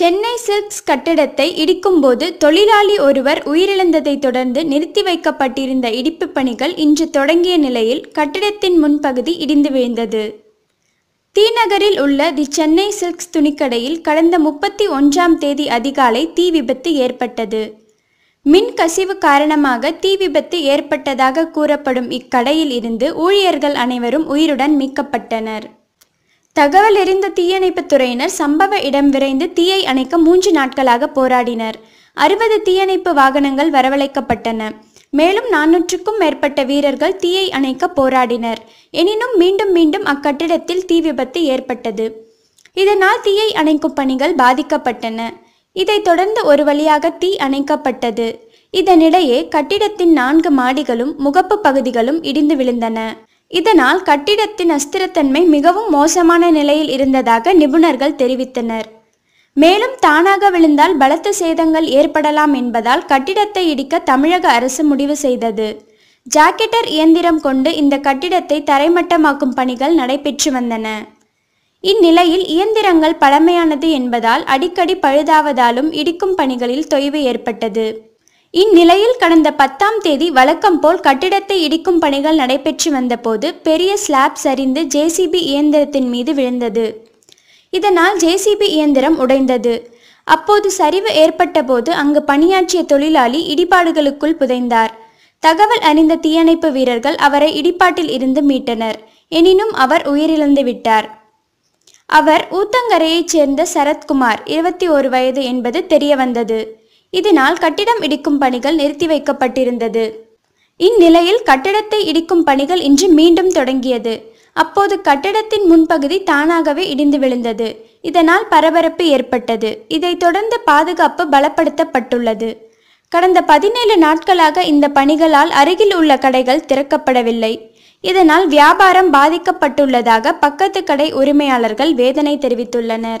Chennai silks கட்டிடத்தை இடிக்கும்போது தொழிலாளி ஒருவர் உயிரிழந்ததைத் தொடர்ந்து நிறுத்தி வைக்கப்பட்டிருந்த இடிப்புப் பணிகள் இன்று தொடங்கிய நிலையில் கட்டிடத்தின் முன்பகுதி இடிந்து விழுந்தது. தீநகரில் உள்ள தி சென்னை சில்க்ஸ் துணிக்கடையில் கடந்த முப்பத்தி ஒன்றாம் தேதி அதிகாலை தீ விபத்து ஏற்பட்டது. மின் கசிவு காரணமாக தீ விபத்து ஏற்பட்டதாக கூறப்படும் இக்கடையில் இருந்து ஊழியர்கள் அனைவரும் உயிருடன் மீட்கப்பட்டனர். தகவல் எறிந்த தீயணைப்புத் துறையினர் சம்பவ இடம் விரைந்து தீயை அணைக்க மூன்று நாட்களாக போராடினர். அறுபது தீயணைப்பு வாகனங்கள் வரவழைக்கப்பட்டன. மேலும் நானூற்றுக்கும் மேற்பட்ட வீரர்கள் தீயை அணைக்க போராடினர். எனினும் மீண்டும் மீண்டும் அக்கட்டிடத்தில் தீ விபத்து ஏற்பட்டது. இதனால் தீயை அணைக்கும் பணிகள் பாதிக்கப்பட்டன. இதைத் தொடர்ந்து ஒரு வழியாக தீ அணைக்கப்பட்டது. இதனிடையே கட்டிடத்தின் நான்கு மாடிகளும் முகப்பு பகுதிகளும் இடிந்து விழுந்தன. இதனால் கட்டிடத்தின் அஸ்திரத்தன்மை மிகவும் மோசமான நிலையில் இருந்ததாக நிபுணர்கள் தெரிவித்தனர். மேலும் தானாக விழுந்தால் பலத்த சேதங்கள் ஏற்படலாம் என்பதால் கட்டிடத்தை இடிக்க தமிழக அரசு முடிவு செய்தது. ஜாக்கெட்டர் இயந்திரம் கொண்டு இந்த கட்டிடத்தை தரைமட்டமாக்கும் பணிகள் நடைபெற்று வந்தன. இந்நிலையில் இயந்திரங்கள் பழமையானது என்பதால் அடிக்கடி பழுதாவதாலும் இடிக்கும் பணிகளில் தொய்வு ஏற்பட்டது. இந்நிலையில் கடந்த பத்தாம் தேதி வழக்கம் போல் கட்டிடத்தை இடிக்கும் பணிகள் நடைபெற்று வந்தபோது பெரிய ஸ்லாப் சரிந்து ஜேசிபி இயந்திரத்தின் மீது விழுந்தது. இதனால் ஜேசிபி இயந்திரம் உடைந்தது. அப்போது சரிவு ஏற்பட்டபோது அங்கு பணியாற்றிய தொழிலாளி இடிபாடுகளுக்குள் புதைந்தார். தகவல் அறிந்த தீயணைப்பு வீரர்கள் அவரை இடிபாட்டில் இருந்து மீட்டனர். எனினும் அவர் உயிரிழந்து விட்டார். அவர் ஊத்தங்கரையைச் சேர்ந்த சரத்குமார் இருபத்தி ஒரு வயது என்பது தெரியவந்தது. இதனால் கட்டிடம் இடிக்கும் பணிகள் நிறுத்தி வைக்கப்பட்டிருந்தது. இந்நிலையில் கட்டடத்தை இடிக்கும் பணிகள் இன்று மீண்டும் தொடங்கியது. அப்போது கட்டடத்தின் முன்பகுதி தானாகவே இடிந்து விழுந்தது. இதனால் பரபரப்பு ஏற்பட்டது. இதைத் தொடர்ந்து பாதுகாப்பு பலப்படுத்தப்பட்டுள்ளது. கடந்த பதினேழு நாட்களாக இந்த பணிகளால் அருகில் உள்ள கடைகள் திறக்கப்படவில்லை. இதனால் வியாபாரம் பாதிக்கப்பட்டுள்ளதாக பக்கத்து கடை உரிமையாளர்கள் வேதனை தெரிவித்துள்ளனர்.